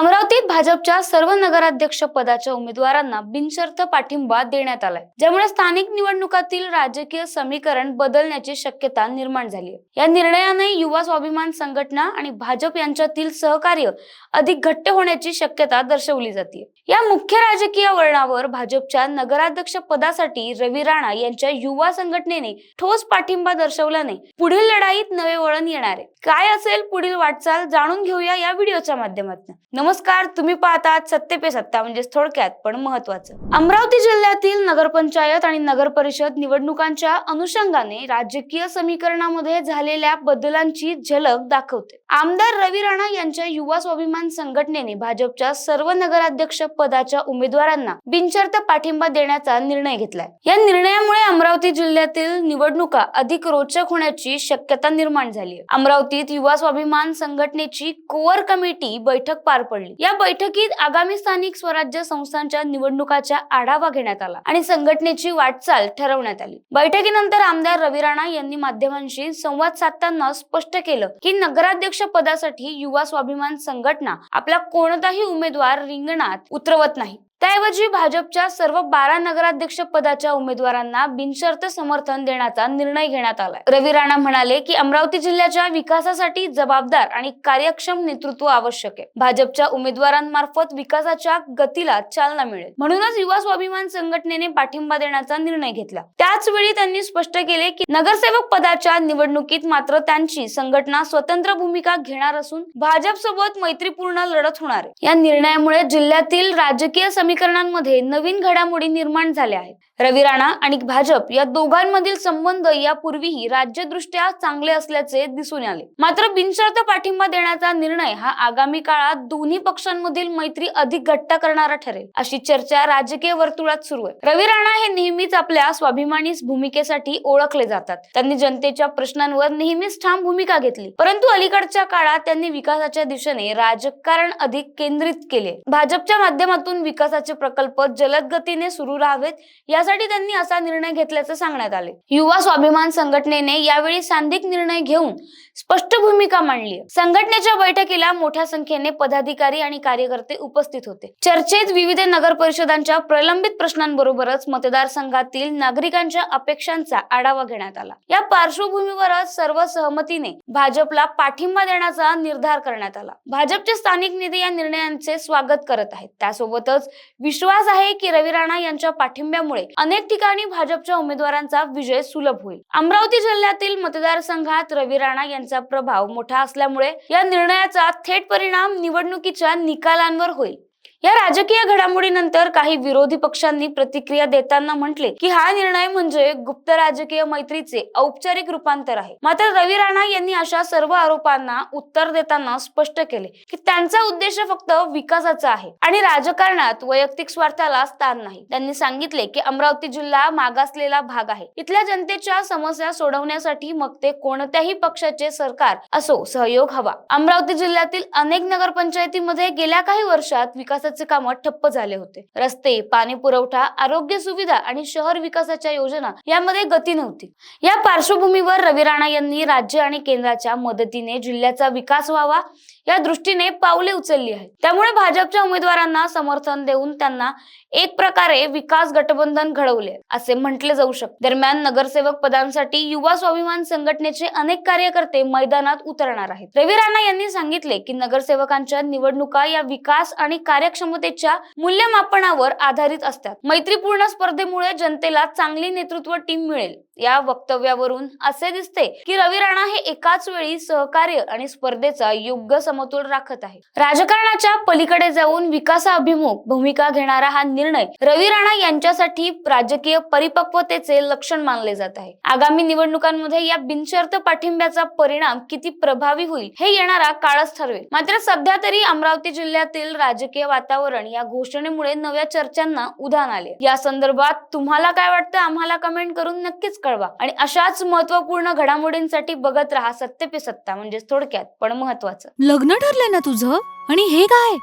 अमरावतीत भाजपच्या सर्व नगराध्यक्ष पदाच्या उमेदवारांना बिनशर्त पाठिंबा देण्यात आलाय. ज्यामुळे स्थानिक निवडणुकातील राजकीय समीकरण बदलण्याची शक्यता निर्माण झाली या निर्णयाने युवा स्वाभिमान संघटना आणि भाजप यांच्यातील सहकार्य अधिक घट्ट होण्याची शक्यता दर्शवली जाते या मुख्य राजकीय वळणावर भाजपच्या नगराध्यक्ष पदासाठी रवी राणा यांच्या युवा संघटनेने ठोस पाठिंबा दर्शवल्याने पुढील लढाईत नवे वळण येणार आहे. काय असेल पुढील वाटचाल जाणून घेऊया या व्हिडिओच्या माध्यमातून. नमस्कार तुम्ही पाहतात सत्य पे सत्ता म्हणजे थोडक्यात पण महत्वाचं अमरावती जिल्ह्यातील नगरपंचायत आणि नगर परिषद निवडणुकांच्या अनुषंगाने राजकीय समीकरणामध्ये झालेल्या बदलांची झलक दाखवते. आमदार रवी राणा यांच्या युवा स्वाभिमान संघटनेने भाजपच्या सर्व नगराध्यक्ष पदाच्या उमेदवारांना बिनशर्त पाठिंबा देण्याचा निर्णय घेतलाय. या निर्णयामुळे अमरावती जिल्ह्यातील निवडणुका अधिक रोचक होण्याची शक्यता निर्माण झाली अमरावतीत युवा स्वाभिमान संघटनेची कोअर कमिटी बैठक पार पडली. या बैठकीत आगामी स्थानिक स्वराज्य संस्थांच्या निवडणुकाच्या आढावा घेण्यात आला आणि संघटनेची वाटचाल ठरवण्यात आली. बैठकीनंतर आमदार रवी राणा यांनी माध्यमांशी संवाद साधताना स्पष्ट केलं की नगराध्यक्ष पदासाठी युवा स्वाभिमान संघटना आपला कोणताही उमेदवार रिंगणात उतरवत नाही. त्याऐवजी भाजपच्या सर्व बारा नगराध्यक्ष पदाच्या उमेदवारांना बिनशर्त समर्थन देण्याचा निर्णय घेण्यात आलाय. रवी राणा म्हणाले की अमरावती जिल्ह्याच्या विकासासाठी जबाबदार आणि कार्यक्षम नेतृत्व आवश्यक आहे. भाजपच्या उमेदवारांमार्फत विकासाच्या गतीला चालना मिळेल. म्हणूनच युवा स्वाभिमान संघटनेने पाठिंबा देण्याचा निर्णय घेतला. त्याच वेळी त्यांनी स्पष्ट केले की नगरसेवक पदाच्या निवडणुकीत मात्र त्यांची संघटना स्वतंत्र भूमिका घेणार असून भाजप सोबत मैत्रीपूर्ण लढत होणार या निर्णयामुळे जिल्ह्यातील राजकीय समीकरणांमध्ये नवीन घडामोडी निर्माण झाल्या आहेत. रवी राणा आणि भाजप या दोघांमधील संबंध यापूर्वीही राज्यदृष्ट्या चांगले असल्याचे दिसून आले. मात्र बिनशर्त पाठिंबा देण्याचा निर्णय हा आगामी काळात दोन्ही पक्षांमधील मैत्री अधिक घट्ट करणारा ठरेल अशी चर्चा राजकीय वर्तुळात सुरू आहे. रवी राणा हे नेहमीच आपल्या स्वाभिमानी भूमिकेसाठी ओळखले जातात. त्यांनी जनतेच्या प्रश्नांवर नेहमीच ठाम भूमिका घेतली परंतु अलीकडच्या काळात त्यांनी विकासाच्या दिशेने राजकारण अधिक केंद्रित केले. भाजपच्या माध्यमातून विकासाचे प्रकल्प जलद गतीने सुरू राहावेत यासाठी त्यांनी असा निर्णय घेतल्याचं सांगण्यात आले युवा स्वाभिमान संघटनेने यावेळी सांधिक निर्णय घेऊन स्पष्ट भूमिका मांडली संघटनेच्या बैठकीला मोठ्या संख्येने पदाधिकारी आणि कार्यकर्ते उपस्थित होते. चर्चेत विविध नगर परिषदांच्या प्रलंबित प्रश्नांबरोबरच मतदारसंघातील नागरिकांच्या अपेक्षांचा आढावा घेण्यात आला. या पार्श्वभूमीवरच सर्व सहमतीने भाजपला पाठिंबा देण्याचा निर्धार करण्यात आला. भाजपचे स्थानिक नेते या निर्णयांचे स्वागत करत आहेत. त्यासोबतच विश्वास आहे की रवी राणा यांच्या पाठिंब्यामुळे अनेक ठिकाणी भाजपच्या उमेदवारांचा विजय सुलभ होईल. अमरावती जिल्ह्यातील मतदारसंघात रवी राणा यांचा प्रभाव मोठा असल्यामुळे या निर्णयाचा थेट परिणाम निवडणुकीच्या निकालांवर होईल. या राजकीय घडामोडीनंतर काही विरोधी पक्षांनी प्रतिक्रिया देताना म्हटले की हा निर्णय म्हणजे गुप्त राजकीय मैत्रीचे औपचारिक रूपांतर आहे. मात्र रवी राणा यांनी अशा सर्व आरोपांना उत्तर देताना स्पष्ट केले की त्यांचा उद्देश फक्त विकासाचा आहे आणि राजकारणात वैयक्तिक स्वार्थाला स्थान नाही. त्यांनी सांगितले की अमरावती जिल्हा मागासलेला भाग आहे. इथल्या जनतेच्या समस्या सोडवण्यासाठी मग ते कोणत्याही पक्षाचे सरकार असो सहयोग हवा. अमरावती जिल्ह्यातील अनेक नगरपंचायतीमध्ये गेल्या काही वर्षात विकासाचे काम ठप्प झाले होते. रस्ते पाणी पुरवठा आरोग्य सुविधा आणि शहर विकासाच्या योजना यामध्ये गती नव्हती. या पार्श्वभूमीवर रवी राणा यांनी राज्य आणि केंद्राच्या मदतीने जिल्ह्याचा विकास व्हावा या दृष्टीने पावले उचलली आहेत. त्यामुळे भाजपच्या उमेदवारांना समर्थन देऊन त्यांना एक प्रकारे विकास गठबंधन घडवले असे म्हटले जाऊ शकते. दरम्यान नगरसेवक पदांसाठी युवा स्वाभिमान संघटनेचे अनेक कार्यकर्ते मैदानात उतरणार आहेत. रवी राणा यांनी सांगितले की नगरसेवकांच्या निवडणुका या विकास आणि कार्यक्षमतेच्या मूल्यमापनावर आधारित असतात. मैत्रीपूर्ण स्पर्धेमुळे जनतेला चांगली नेतृत्व टीम मिळेल. या वक्तव्यावरून असे दिसते की रवी राणा हे एकाच वेळी सहकार्य आणि स्पर्धेचा योग्य समतोल राखत आहे. राजकारणाच्या पलीकडे जाऊन विकासाभिमुख भूमिका घेणारा हा निर्णय रवी राणा यांच्यासाठी राजकीय परिपक्वतेचे लक्षण मानले जात आहे. आगामी निवडणुकांमध्ये या बिनशर्त पाठिंब्याचा परिणाम किती प्रभावी होईल हे येणारा काळच ठरवेल. मात्र सध्या तरी अमरावती जिल्ह्यातील राजकीय वातावरण या घोषणेमुळे नव्या चर्चांना उधाण आले. या संदर्भात तुम्हाला काय वाटतं आम्हाला कमेंट करून नक्कीच कळवा. आणि अशाच महत्त्वपूर्ण घडामोडींसाठी बघत राहा सत्य पे सत्ता म्हणजेच थोडक्यात पण महत्वाचं लग्न ठरलंय ना तुझं? आणि हे काय?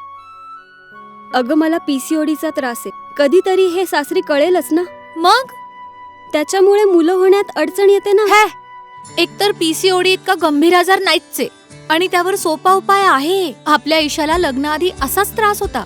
अगं मला पीसीओडीचा त्रास आहे. कधीतरी हे सासरी कळेलच ना. मग? त्याच्यामुळे मुलं होण्यात अडचण येते ना. हे! एकतर पीसीओडी इतका गंभीर आजार नाहीच आहे आणि त्यावर सोपा उपाय आहे. आपल्या ईशाला लग्नाआधी असाच त्रास होता.